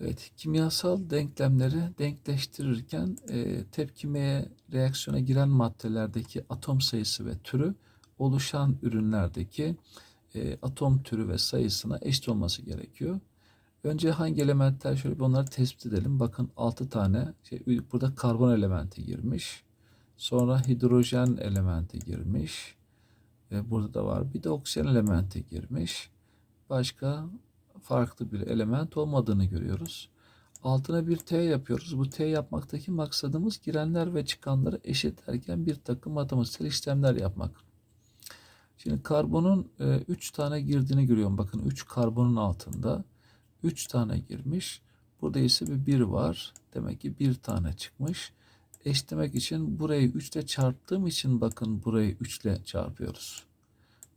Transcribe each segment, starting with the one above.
Evet, kimyasal denklemleri denkleştirirken e, tepkimeye, reaksiyona giren maddelerdeki atom sayısı ve türü oluşan ürünlerdeki e, atom türü ve sayısına eşit olması gerekiyor. Önce hangi elementler şöyle bir onları tespit edelim. Bakın 6 tane şey, burada karbon elementi girmiş. Sonra hidrojen elementi girmiş. E, burada da var. Bir de oksijen elementi girmiş. Başka farklı bir element olmadığını görüyoruz. Altına bir T yapıyoruz. Bu T yapmaktaki maksadımız girenler ve çıkanları eşitlerken bir takım matematiksel işlemler yapmak. Şimdi karbonun 3 tane girdiğini görüyorum. Bakın 3 karbonun altında 3 tane girmiş. Burada ise bir 1 var. Demek ki bir tane çıkmış. Eşitlemek için burayı 3 ile çarptığım için bakın burayı 3 ile çarpıyoruz.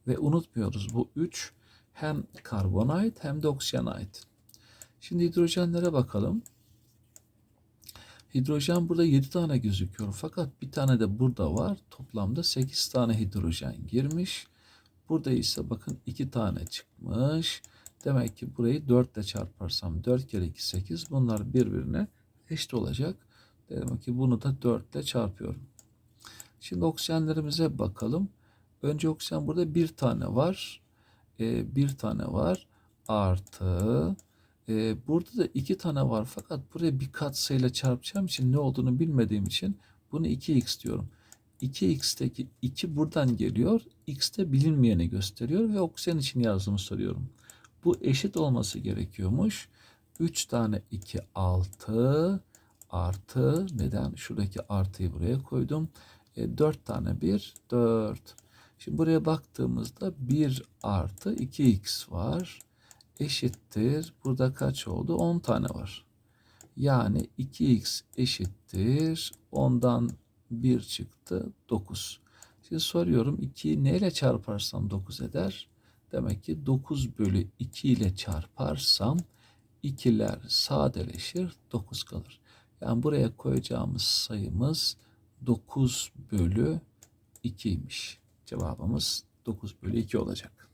Ve unutmuyoruz bu 3 hem karbona hem de oksijene. Şimdi hidrojenlere bakalım. Hidrojen burada 7 tane gözüküyor. Fakat bir tane de burada var. Toplamda 8 tane hidrojen girmiş. Burada ise bakın 2 tane çıkmış. Demek ki burayı 4 ile çarparsam 4 kere 2 8. Bunlar birbirine eşit olacak. Demek ki bunu da 4 ile çarpıyorum. Şimdi oksijenlerimize bakalım. Önce oksijen burada bir tane var. Ee, bir tane var. Artı e, burada da iki tane var fakat buraya bir katsayıyla çarpacağım için ne olduğunu bilmediğim için bunu 2x diyorum. 2x'teki 2 buradan geliyor. x de bilinmeyeni gösteriyor ve oksijen için yazdığımı soruyorum. Bu eşit olması gerekiyormuş. 3 tane 2 6 artı neden şuradaki artıyı buraya koydum. E, 4 tane 1 4. Şimdi buraya baktığımızda 1 artı 2x var. Eşittir. Burada kaç oldu? 10 tane var. Yani 2x eşittir. 10'dan 1 çıktı. 9. Şimdi soruyorum 2'yi neyle çarparsam 9 eder? Demek ki 9 bölü 2 ile çarparsam 2'ler sadeleşir 9 kalır. Yani buraya koyacağımız sayımız 9 bölü 2'ymiş. Cevabımız 9 bölü 2 olacak.